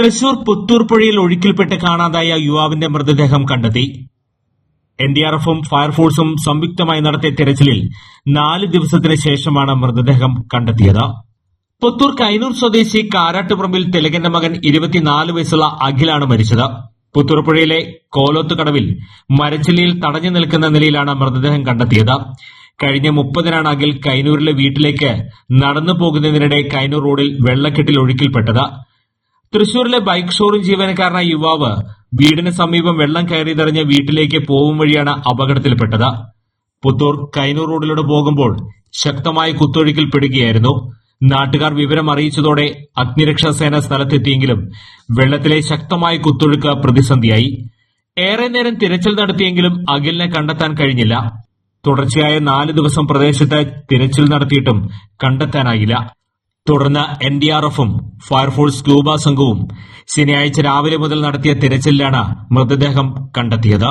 തൃശൂർ പുത്തൂർ പുഴയിൽ ഒഴുക്കിൽപ്പെട്ട് കാണാതായ യുവാവിന്റെ മൃതദേഹം കണ്ടെത്തി. എൻ ഡി ആർ എഫും ഫയർഫോഴ്സും സംയുക്തമായി നടത്തിയ തെരച്ചിലിൽ നാല് ദിവസത്തിന് ശേഷമാണ് മൃതദേഹം കണ്ടെത്തിയത്. പുത്തൂർ കൈനൂർ സ്വദേശി കാരാട്ടുപറമ്പിൽ തിലകന്റെ മകൻ ഇരുപത്തിനാല് വയസ്സുള്ള അഖിലാണ് മരിച്ചത്. പുത്തൂർപ്പുഴയിലെ കോലോത്തുകടവിൽ മരച്ചില്ലയിൽ തടഞ്ഞു നിൽക്കുന്ന നിലയിലാണ് മൃതദേഹം കണ്ടെത്തിയത്. കഴിഞ്ഞ മുപ്പതിനാണ് അഖിൽ കൈനൂരിലെ വീട്ടിലേക്ക് നടന്നു പോകുന്നതിനിടെ കൈനൂർ റോഡിൽ വെള്ളക്കെട്ടിൽ ഒഴുക്കിൽപ്പെട്ടത്. തൃശൂരിലെ ബൈക്ക് ഷോറൂം ജീവനക്കാരനായ യുവാവ് വീടിന് സമീപം വെള്ളം കയറിതെറിഞ്ഞ് വീട്ടിലേക്ക് പോകും വഴിയാണ് അപകടത്തിൽപ്പെട്ടത്. പുത്തൂർ കൈനൂർ റോഡിലൂടെ പോകുമ്പോൾ ശക്തമായ കുത്തൊഴുക്കിൽ പെടുകയായിരുന്നു. നാട്ടുകാർ വിവരം അറിയിച്ചതോടെ അഗ്നിരക്ഷാസേന സ്ഥലത്തെത്തിയെങ്കിലും വെള്ളത്തിലെ ശക്തമായ കുത്തൊഴുക്ക് പ്രതിസന്ധിയായി. ഏറെ നേരം തിരച്ചിൽ നടത്തിയെങ്കിലും അഖിലിനെ കണ്ടെത്താൻ കഴിഞ്ഞില്ല. തുടർച്ചയായ നാല് ദിവസം പ്രദേശത്ത് തിരച്ചിൽ നടത്തിയിട്ടും കണ്ടെത്താനായില്ല. തുടർന്ന് എൻ ഡി ആർ എഫും ഫയർഫോഴ്സ് ക്യൂബ സംഘവും ശനിയാഴ്ച രാവിലെ മുതൽ നടത്തിയ തിരച്ചിലിലാണ് മൃതദേഹം കണ്ടെത്തിയത്